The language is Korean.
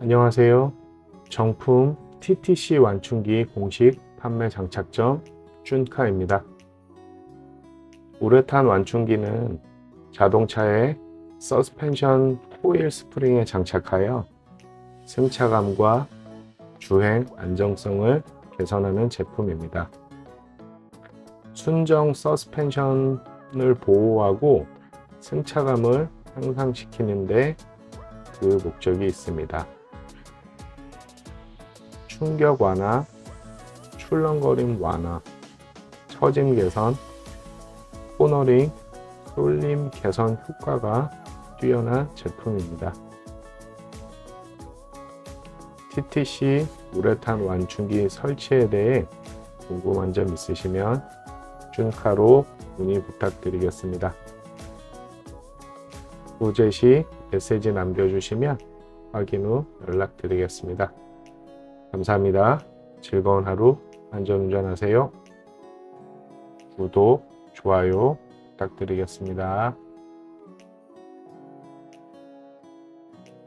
안녕하세요. 정품 TTC 완충기 공식 판매 장착점 쭌카입니다. 우레탄 완충기는 자동차의 서스펜션 호일 스프링에 장착하여 승차감과 주행 안정성을 개선하는 제품입니다. 순정 서스펜션을 보호하고 승차감을 향상시키는데 그 목적이 있습니다. 충격 완화, 출렁거림 완화, 처짐 개선, 코너링, 쏠림 개선 효과가 뛰어난 제품입니다. TTC 우레탄 완충기 설치에 대해 궁금한 점 있으시면 준카로 문의 부탁드리겠습니다. 고제 시 메시지 남겨주시면 확인 후 연락드리겠습니다. 감사합니다. 즐거운 하루 안전운전하세요. 구독, 좋아요 부탁드리겠습니다.